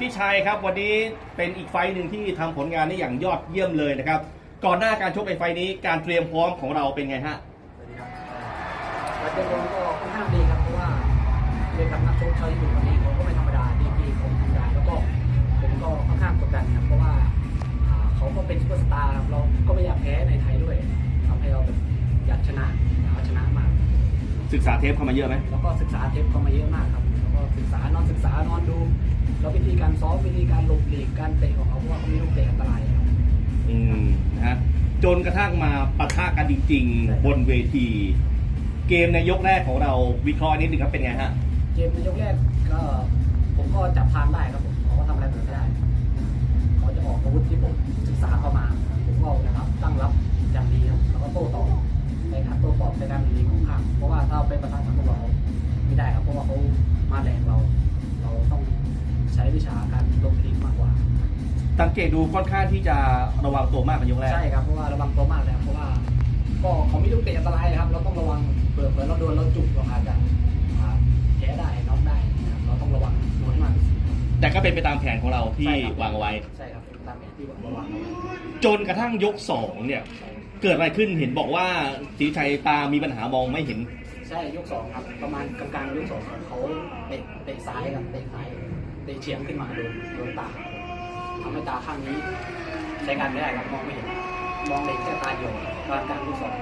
พี่ชัยครับวันนี้เป็นอีกไฟต์หนึ่งที่ทำผลงานได้อย่างยอดเยี่ยมเลยนะครับ ก่อนหน้าการชกในไฟต์นี้การเตรียมพร้อมของเราเป็นไงฮะสวัสดีครับการเตรียมตัวก็ค่อนข้างดีครับเพราะว่าเรียนกับนักชกชาวญี่ปุ่นคนนี้เขาก็ไม่ธรรมดาดีกีเขาธรรมดาแล้วก็ผมก็ค่อนข้างกดดันครับเพราะว่าอ่าเขาก็เป็นซูเปอร์สตาร์ครับเราก็ไม่อยากแพ้ในไทยด้วยทำให้เราแบบอยากชนะอยากเอาชนะมาก ศึกษาเทปเข้ามาเยอะไหมแล้วก็ศึกษาเทปเขามาเยอะมากครับ ธีการซ้อมวิธีการหลบหลีกการเตะของเขาเพราะว่าเขามีลูกเตะอันตรายครับ อืมนะฮะจนกระทั่งมาปะทะกันจริง ใช่ ๆ บนเวที เกมในยกแรกของเราวิเคราะห์นิดนึงครับเป็นไงฮะ เกมในยกแรกก็ผมก็จับทางได้ครับผมเขาก็ทำอะไรผมไม่ได้เขาจะออกอาวุธที่ผมศึกษาเข้ามา ผมก็นะครับตั้งรับอย่างดีครับแล้วก็โต้ตอบในการโต้ตอบในการดีของข้างเพราะว่าถ้าเราเป็นประธานสังคมเราไม่ได้ครับเพราะว่าเขามาแรงเราเรา สังเกตดูค่อนข้างที่จะระวังตัวมากในยกแรก ใช่ครับเพราะว่าระวังตัวมากเลยครับเพราะว่าก็เขามีลูกเตะอันตรายนะครับเราต้องระวังเผื่อเผื่อเราโดนเราจุกเราอาจจะอ่าแพ้ได้น็อกได้นะครับเราต้องระวังโดนให้มากที่สุดครับ แต่ก็เป็นไปตามแผนของเราที่ใช่ครับ วางเอาไว้ ใช่ครับเป็นตามแผนที่วางเอาไว้จนกระทั่งยกสองเนี่ย เกิดอะไรขึ้นเห็นบอกว่าศรีชัยตามีปัญหามองไม่เห็น ใช่ยกสองครับประมาณกลางๆยกสองครับเขาเตะเตะซ้ายครับเตะซ้ายเตะเฉียงขึ้นมาโดนโดนตา ทำให้ตาข้างนี้ ใช้กานไม่ได้ครับมองไม่เห็น มองเห็นแค่ตาเดียวกลางๆยกสอง